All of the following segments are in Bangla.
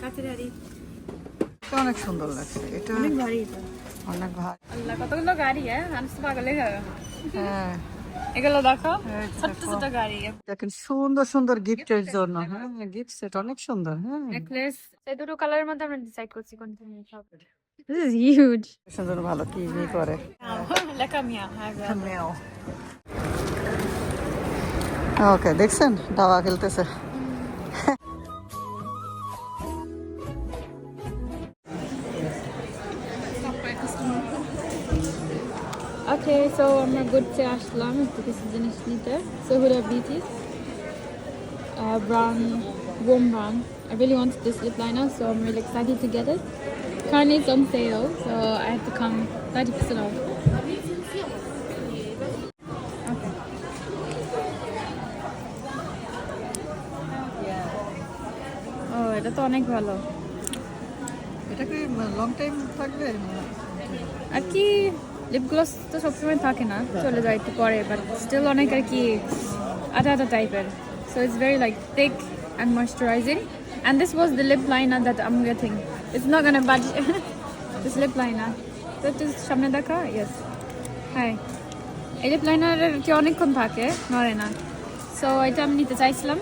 কাঁচের হাড়ি এটা অনেক সুন্দর লাগছে। এটা অনেক ভারী এটা। অনেক ভালো আল্লাহ কতগুলো গাড়ি হ্যাঁ? মানুষ তো পাগল হয়ে যাবে। হ্যাঁ। এগুলো দেখো ছোট গাড়ি। দেখেন সুন্দর সুন্দর গিফটের জন্য। হ্যাঁ গিফট সেট অনেক সুন্দর হ্যাঁ। নেকলেস এই দুটো কালারের মধ্যে আমরা ডিসাইড করছি কোনটা নিয়ে সব। This is huge. সুন্দর ভালো কি নি করে। লেখা মিয়া হ্যাঁ ওকে দেখছেন? দাওয়া খেলতেছে। Okay, so আমরা ঘুরতে আসলাম একটু কিছু জিনিস নিতে So Huda Beauty uh, brown warm brown I really wanted this lip liner so I'm really excited to get it currently it's on sale so I had to come 30% off Okay. ও এটা তো অনেক ভালো এটা কি লং টাইম থাকবে আর কি লিপ গ্লস তো সবসময় থাকে না, চলে যায় একটু পরে বাট স্টিল অনেক আর কি আটা আটা টাইপের so it's very like thick and moisturizing. And this was the lip liner that I'm getting. It's not gonna budge. This lip liner. তো সামনে দেখা? ইয়েস হ্যাঁ এই লিপ লাইনারের কি অনেকক্ষণ থাকে, নড়ে না। সো এটা আমি নিতে চাইছিলাম।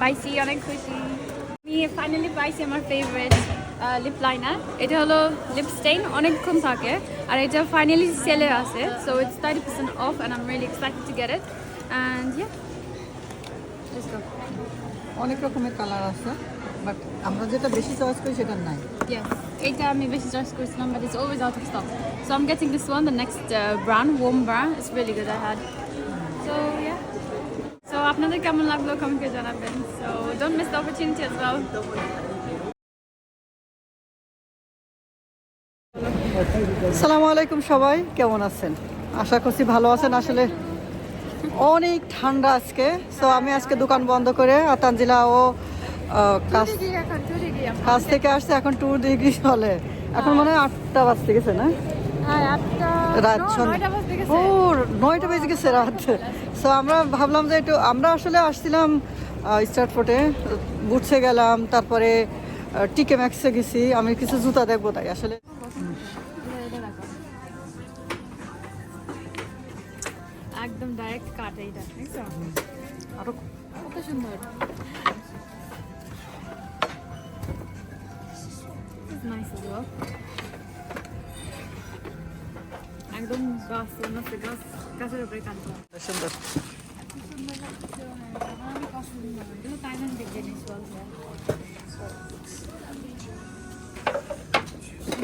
পাইছি, অনেক খুশি। আমি ফাইনালি পাইছি আমার ফেভারিট লিপ লাইনার এটা হলো লিপ অনেকক্ষণ থাকে। আর এটা ফাইনালি সেলে আছে so it's thirty percent off and I'm really excited to get it and yeah let's go অনেক রকমের কালার আছে বাট আমরা যেটা বেশি চয়েস করি সেটা নাই Yes, এটা আমি বেশি চয়েস করেছিলাম but it's always out of stock. So I'm getting this one, the next uh, brown, warm brown. It's really good I had. So yeah. So আপনাদের কেমন লাগল কমেন্টে জানাবেন. So don't miss the opportunity as well. সালামু আলাইকুম সবাই কেমন আছেন? আশা করছি ভালো আছেন। আসলে অনেক ঠান্ডা আজকে। সো আমি আজকে দোকান বন্ধ করে আর তানজিলা ও কাজ থেকে আসছে এখন টু ডিগ্রি চলে। এখন মনে হয় আটটা বাজতে গেছে না? রাত ও নয়টা বেজে গেছে রাত। সো আমরা ভাবলাম যে একটু আমরা আসলে আসছিলাম স্টার্ট ফোর্টে বুটসে গেলাম তারপরে টিকে ম্যাক্সে গেছি। আমি কিছু জুতা দেখব তাই আসলে একদম ডাইরেক্ট কাট এইটা দেখছ? আরও কত সুন্দর। নাইস. একদম গাছ হচ্ছে গাছ গাছের উপরে কাটবো সুন্দর।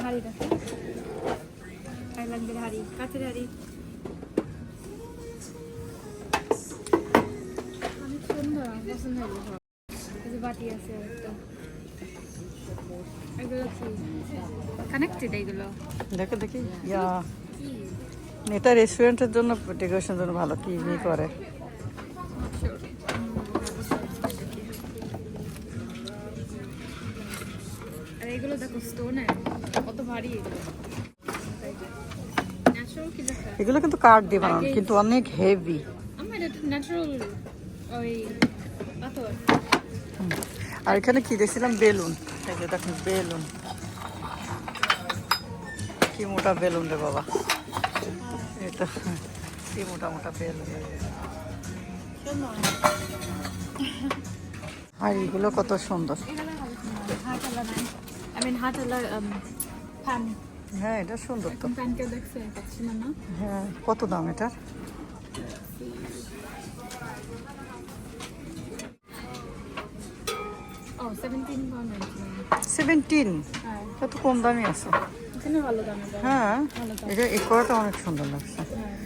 হাড়ি দেখো থাইল্যান্ডের হাড়ি কাছের হাড়ি। পছন্দ হলো সব। বাটি আছে এগুলো কি? কানেক্টেড এইগুলো দেখে দেখি। ইয়া এটা রেস্টুরেন্টের জন্য ডেকোরেশনের জন্য ভালো কি নি করে? আর এগুলো দেখো কত ভারী এগুলো। কিন্তু কাঠ দিয়ে বানানো কিন্তু অনেক হেভি আমার এটা ন্যাচারাল ওই পাথর আর এখানে কি? দেখছিলাম বেলুন। দেখুন বেলুন। কি মোটা বেলুন রে বাবা। এটা কি মোটা মোটা বেলুন। আর এগুলো কত সুন্দর। মিন হ্যাঁ এটা সুন্দর তো। হ্যাঁ কত দাম এটা ও সেভেন্টিন সেভেন্টিন হ্যাঁ। কম দামি আছে। হ্যাঁ? এটা এই করাটা অনেক সুন্দর লাগছে। হ্যাঁ।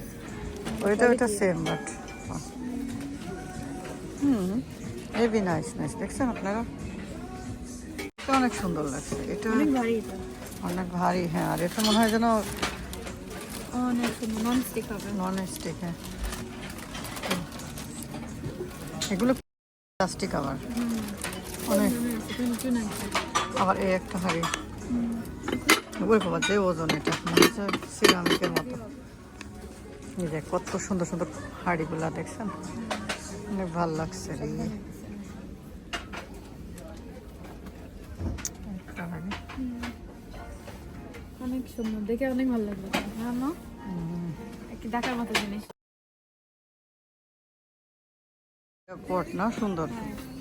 ওইটা ওইটা same but hmm. Heavy nice nice দেখছেন আপনারা? এটা অনেক সুন্দর লাগছে। এটা অনেক ভারী এটা। অনেক ভারী হ্যাঁ। আর এটা মনে হয় যেন অনেক সুন্দর। নন স্টিক হবে। নন স্টিক হ্যাঁ। এগুলো প্লাস্টিক আবার। আবার এই একটা হাড়ি ওরকম ওজন এটা। মানে হচ্ছে কত সুন্দর সুন্দর হাড়িগুলা দেখছেন? অনেক ভালো লাগছে রে। অনেক সুন্দর। দেখে অনেক ভালো লাগল। হ্যাঁ, জানো দেখার মতো জিনিস। না? সুন্দর। হ্যাঁ।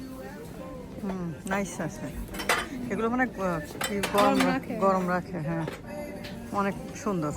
হুম নাইস আছে। এগুলো মানে গরম গরম রাখে। গরম রাখে হ্যাঁ। অনেক সুন্দর।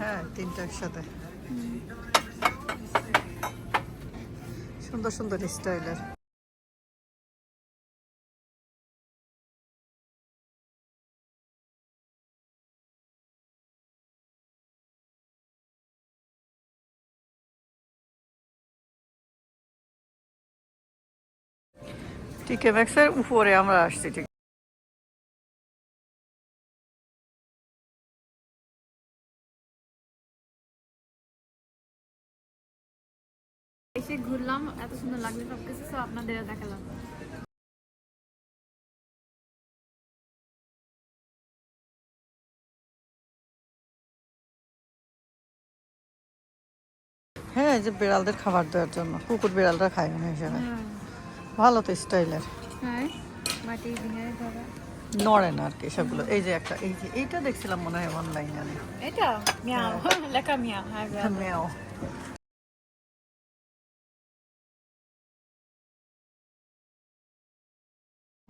হ্যাঁ তিনটা একসাথে সুন্দর সুন্দর স্টাইলের টিকে ম্যাক্সের উপরে আমরা আসছি ঠিক এসে ঘুরলাম এত সুন্দর লাগল সবকিছু সব আপনাদের দেখালাম। হ্যাঁ এই যে বিড়ালদের খাবার দেওয়ার জন্য কুকুর বিড়ালরা খায় না হিসেবে ভালো তো স্টাইলের। হ্যাঁ নড়ে না আর কি সবগুলো এই যে একটা এই যে এইটা দেখছিলাম মনে হয় অনলাইনে এটা? মিয়াও লেখা মিয়াও হ্যাঁ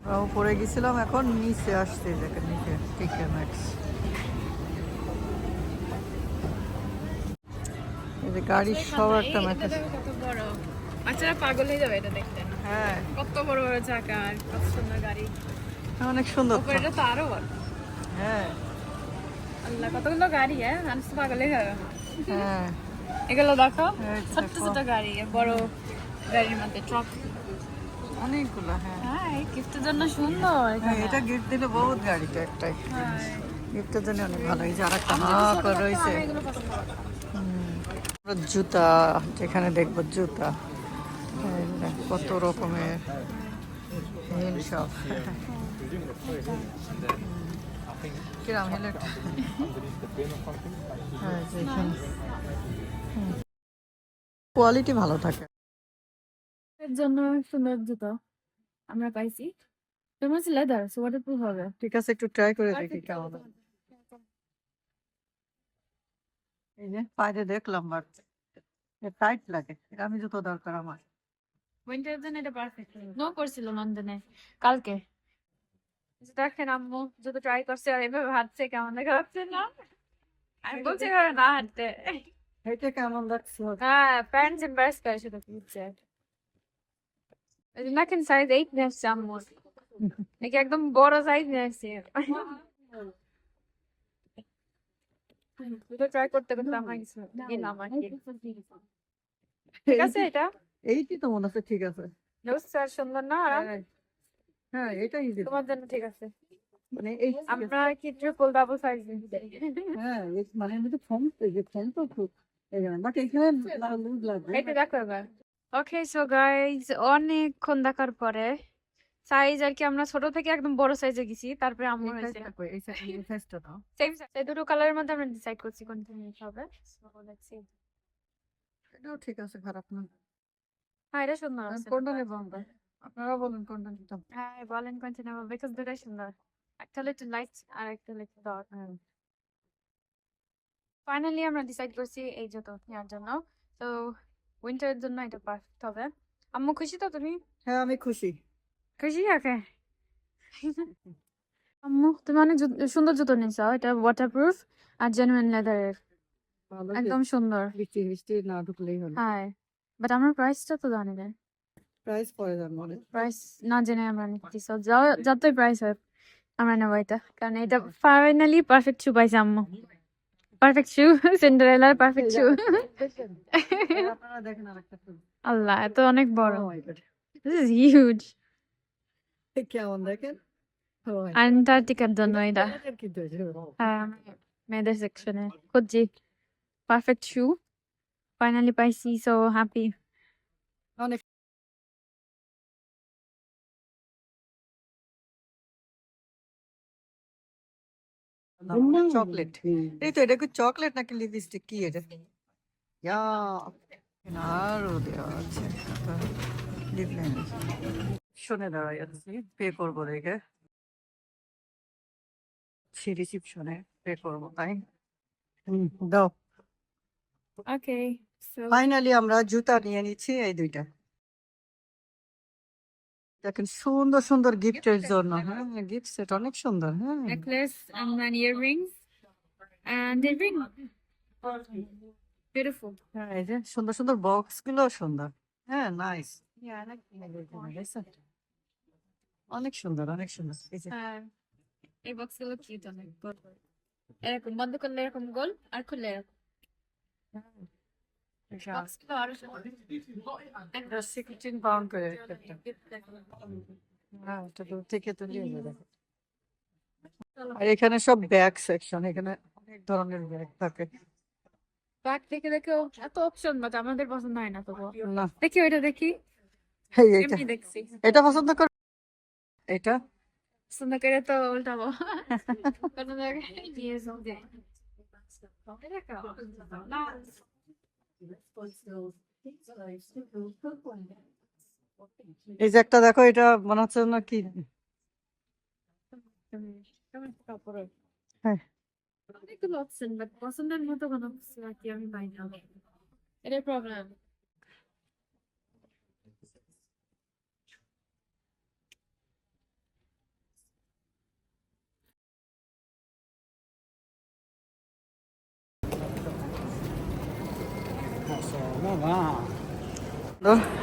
আমরা উপরে গেছিলাম এখন নিচে আসছে দেখেন নিচে টিকে ম্যাক্স এই যে গাড়ি সব একটা বড়? বাচ্চারা পাগল হয়ে যাবে এটা দেখতে। হ্যাঁ। কত বড় বড় চাকা আর কত সুন্দর গাড়ি। অনেক সুন্দর এটা তো আরও বড়। হ্যাঁ। আল্লাহ কতগুলো গাড়ি হ্যাঁ? মানুষ তো পাগল হয়ে যাবে। হ্যাঁ। এগুলো দেখো এই ছোট্ট ছোট গাড়ি বড় গাড়ির মধ্যে ট্রাক অনেকগুলো হ্যাঁ। হ্যাঁ গিফটের জন্য সুন্দর হ্যাঁ, এটা গিফট দিলে বহুত গাড়ি তো একটাই। গিফটের জন্য অনেক ভালো। এই যে আর একটা ছোট করে রয়েছে। জুতা যেখানে দেখব জুতা। কত রকমের সব। কিরাম হ্যাঁ কোয়ালিটি ভালো থাকে। এর জন্য সুন্দর জুতো আমরা পাইছি। তোমার লেদার সো ওয়াটার হবে। ঠিক আছে একটু ট্রাই করে দেখি কেমন এই যে বাইরে দেখলাম বাট টাইট লাগে আমি জুতো দরকার আমার। উইন্টারের জন্য এটা পারফেক্ট নো করছিল লন্ডনে কালকে। দেখেন আম্মু জুতো ট্রাই করছে আর এভাবে হাঁটছে কেমন দেখা যাচ্ছে না? আমি বলছি না হাঁটতে। এটা কেমন লাগছে? হ্যাঁ প্যান্টস এম্বারেস করে শুধু দেখেন সাইজ এইট নিয়ে আসছে নাকি একদম বড় সাইজ নিয়ে আসছে জুতো ট্রাই করতে করতে আমার কিছু নিলাম আর কি ঠিক আছে এটা এইটি তো মনে হচ্ছে ঠিক আছে আর সুন্দর না আর হ্যাঁ, এটাই তোমার জন্য ঠিক আছে মানে এই আমরা কি ট্রিপল ডাবল সাইজ হ্যাঁ এই- মানে এমনিতে ফোন এই ফোন তো খুব বাট এখানে লুজ লাগবে এটা দেখো এবার ওকে সো গাইজ অনেকক্ষণ দেখার পরে সাইজ আর কি আমরা ছোট থেকে একদম বড় সাইজে গেছি তারপরে আমার। সেম এই দুটো কালারের মধ্যে আমরা ডিসাইড করছি কোনটা নিতে হবে। See. এটাও ঠিক আছে খারাপ না। হ্যাঁ এটা সুন্দর আছে। কোনটা নেব আমরা? আপনারা বলুন কোনটা নিতাম হ্যাঁ বলেন কোনটা নেব বিকজ দুটাই সুন্দর। একটা হলো একটু লাইট আর একটা হলো একটু ডার্ক ফাইনালি আমরা ডিসাইড করছি এই জুতো নেওয়ার জন্য। তো উইন্টারের জন্য এটা পারফেক্ট হবে আম্মু খুশি তো তুমি হ্যাঁ আমি খুশি খুশি ওকে আম্মু তুমি অনেক সুন্দর জুতো নিয়েছো এটা ওয়াটারপ্রুফ আর জেনুইন লেদারের একদম সুন্দর। বৃষ্টি বৃষ্টি না ঢুকলেই হলো। হ্যাঁ বাট আমার প্রাইসটা তো জানি না। প্রাইস পরে মনে প্রাইস না জেনে আমরা নিচ্ছি। সো যতই প্রাইস হয় আমরা নেব এটা। কারণ এটা ফাইনালি পারফেক্ট শু পাইছে আম্মু। পারফেক্ট শু সিন্ডারেলার পারফেক্ট শু আপনারা দেখেন আরেকটা ফুল। আল্লাহ এত অনেক বড়। Oh my God. This is huge কেমন দেখেন? Oh my God. আন্টার্কটিকার জন্য এটা এটার কি দোষ? হ্যাঁ মেয়েদের সেকশনে খুঁজছি পারফেক্ট শু ফাইনালি পাইছি সো হ্যাপি অনেক চকলেট। এই তো এটা কি চকলেট নাকি লিপস্টিক কি এটা? ইয়া আরও দেওয়া আছে লিপ লাইন শুনে দেওয়া যাচ্ছে পে করব দেখে। সে রিসিপশনে পে করব তাই? দাও। ওকে ফাইনালি আমরা জুতা নিয়ে নিচ্ছি এই দুইটা। দেখেন সুন্দর সুন্দর গিফটের জন্য। হ্যাঁ। গিফট সেট অনেক সুন্দর হ্যাঁ। A ring beautiful হ্যাঁ এই যে সুন্দর সুন্দর বক্সগুলো সুন্দর। হ্যাঁ নাইস অনেক সুন্দর অনেক সুন্দর। এই হ্যাঁ এই বক্সগুলো কিউট অনেক। এরকম বন্ধ করলে এরকম গোল আর খুললে এরকম বক্সগুলো আরও সুন্দর সিক্সটিন পাউন্ড করে হ্যাঁ এটা দূর থেকে তুলে এনে দেখো। আর এখানে সব ব্যাগ সেকশন এখানে অনেক ধরনের ব্যাগ থাকে ব্যাগ দেখে দেখে এত অপশন বাট আমাদের পছন্দ হয় না তবু না দেখি ওইটা দেখি এইটা দেখছি এটা পছন্দ কর এটা পছন্দ করে তো উল্টাবো কোনো জায়গায় নিয়ে যাও যে না এই যে একটা দেখো, এটা মনে হচ্ছে না কি? হ্যাঁ। অনেকগুলো অপশন বাট পছন্দের মতো কোনো কি আমি পাই না। এটাই প্রবলেম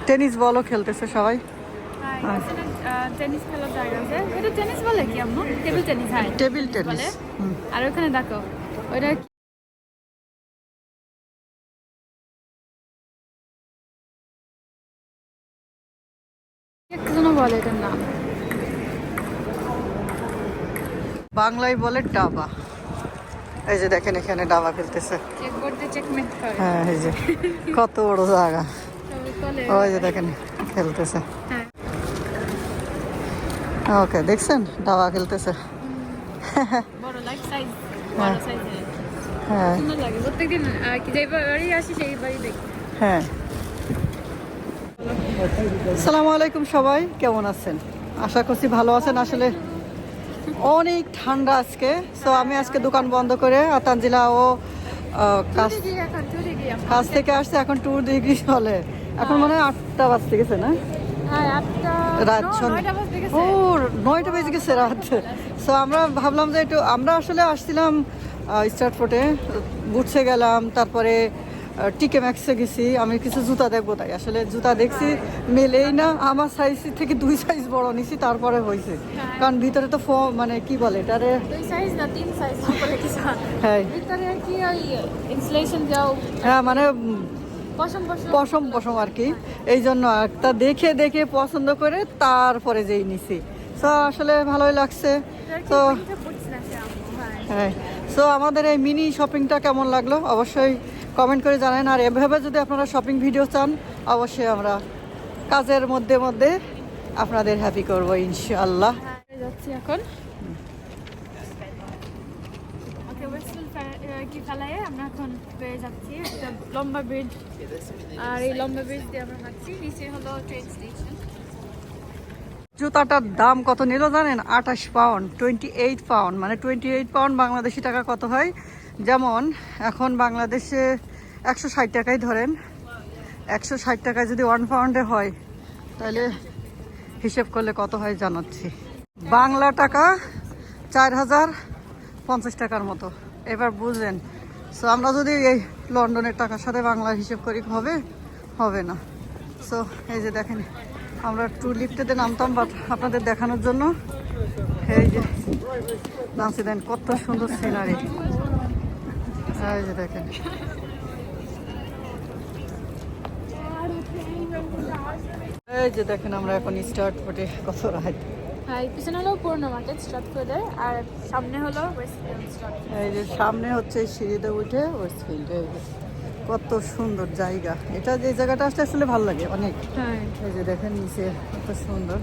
টেনিস বলও খেলতেছে সবাই। টেনিস খেলার জায়গা আছে। এটা টেনিস বলে কি আম্মু? টেবিল টেনিস হ্যাঁ টেবিল টেনিস আর ওখানে দেখো ওইটা বলে এটার নাম। বাংলায় বলে ডাবা। এই যে দেখেন এখানে ডাবা খেলতেছে হ্যাঁ এই যে। কত বড় জায়গা। ওই যে দেখেন খেলতেছে হ্যাঁ। ওকে দেখছেন? ডাবা খেলতেছে হ্যাঁ। হ্যাঁ। হ্যাঁ। সালামু আলাইকুম সবাই কেমন আছেন? আশা করছি ভালো আছেন। আসলে অনেক ঠান্ডা আজকে। সো আমি আজকে দোকান বন্ধ করে আর তানজিলা ও কাজ থেকে আসছে এখন টু ডিগ্রি চলে। এখন মনে হয় আটটা বাজতে গেছে না? হ্যাঁ রাত ও নয়টা বেজে গেছে রাত। সো আমরা ভাবলাম যে একটু আমরা আসলে আসছিলাম স্টার্ট ফোর্টে বুটসে গেলাম তারপরে টিকে ম্যাক্সে গেছি আমি কিছু জুতা দেখব তাই। আসলে জুতা দেখছি মেলেই না আমার সাইজ থেকে দুই সাইজ বড় নিছি তারপরে হয়েছে কারণ ভিতরে তো ফো মানে কি বলে এটারে হ্যাঁ। হ্যাঁ মানে পশম পশম। পশম পশম আর কি। এই জন্য একটা দেখে দেখে পছন্দ করে তারপরে যেই নিছি। তো আসলে ভালোই লাগছে। তো হ্যাঁ। সো আমাদের এই মিনি শপিংটা কেমন লাগল? অবশ্যই কমেন্ট করে জানান। আর এভাবে যদি আপনারা শপিং ভিডিও চান অবশ্যই আমরা কাজের মধ্যে মধ্যে আপনাদের হ্যাপি করব ইনশাআল্লাহ। যাচ্ছি এখন। কি ফেলায় আমরা এখন পেয়ে যাচ্ছি একটা লম্বা ব্রিজ আর এই লম্বা ব্রিজ দিয়ে আমরা নিচে হলো ট্রেন স্টেশন জুতাটার দাম কত নিল জানেন? আঠাশ পাউন্ড টোয়েন্টি এইট পাউন্ড মানে টোয়েন্টি এইট পাউন্ড বাংলাদেশি টাকা কত হয়? যেমন, এখন বাংলাদেশে একশো ষাট টাকাই ধরেন। একশো ষাট টাকায় যদি ওয়ান পাউন্ডে হয়, তাহলে হিসেব করলে কত হয় জানাচ্ছি। বাংলা টাকা চার হাজার পঞ্চাশ টাকার মতো। এবার বুঝলেন। সো আমরা যদি এই লন্ডনের টাকার সাথে বাংলার হিসেব করি, হবে? হবে না। সো এই যে দেখেন, আমরা টু লিফটেতে নামতাম বাট আপনাদের দেখানোর জন্য, এই যে নামছি দেন কত সুন্দর সিনারি এই যে দেখেন। এই যে দেখেন আমরা এখন স্টার্ট ফোটে কত হ্যাঁ পিছনে হলো পুরোনো মার্কেট স্ট্রাটফোর্ডের আর সামনে হলো এই যে সামনে হচ্ছে সিঁড়িতে উঠে এই যে। কত সুন্দর জায়গা। এটা যে জায়গাটা আসলে আসলে ভালো লাগে অনেক। হ্যাঁ। এই যে দেখেন নিচে কত সুন্দর।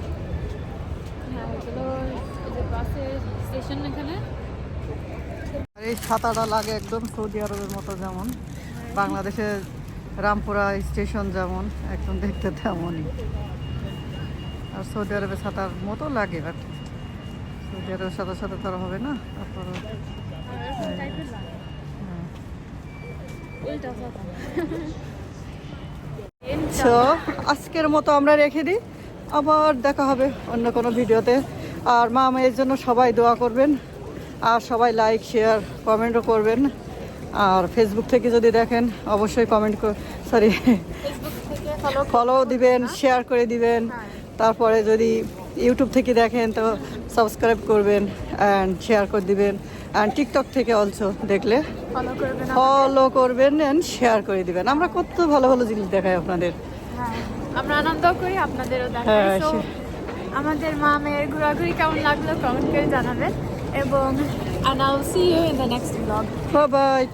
হ্যাঁ এগুলো এই যে বাসের স্টেশন এখানে। এই ছাতাটা লাগে একদম সৌদি আরবের মতো যেমন বাংলাদেশে রামপুরা স্টেশন যেমন একদম দেখতে তেমনই। আর সৌদি আরবে ছাতার মতো লাগে বাট সৌদি আরবের সাথে সাথে তো আর হবে না তারপর আজকের মতো আমরা রেখে দিই। আবার দেখা হবে অন্য কোনো ভিডিওতে। আর মা মেয়ের জন্য সবাই দোয়া করবেন। আর সবাই লাইক শেয়ার কমেন্টও করবেন। আর ফেসবুক থেকে যদি দেখেন অবশ্যই কমেন্ট সরি ফলো দিবেন শেয়ার করে দিবেন। তারপরে যদি ইউটিউব থেকে দেখেন তো সাবস্ক্রাইব করবেন অ্যান্ড শেয়ার করে দিবেন। অ্যান্ড টিকটক থেকে অলসো দেখলে ফলো করবেন অ্যান্ড শেয়ার করে দিবেন। আমরা কত ভালো ভালো জিনিস দেখাই আপনাদের। হ্যাঁ আমরা আনন্দ করি আপনাদেরও দেখাই। হ্যাঁ, আমাদের মা মেয়ের ঘোরাঘুরি কেমন লাগল? কমেন্ট করে জানাবেন। এবং and I'll see you in the next vlog. Bye bye.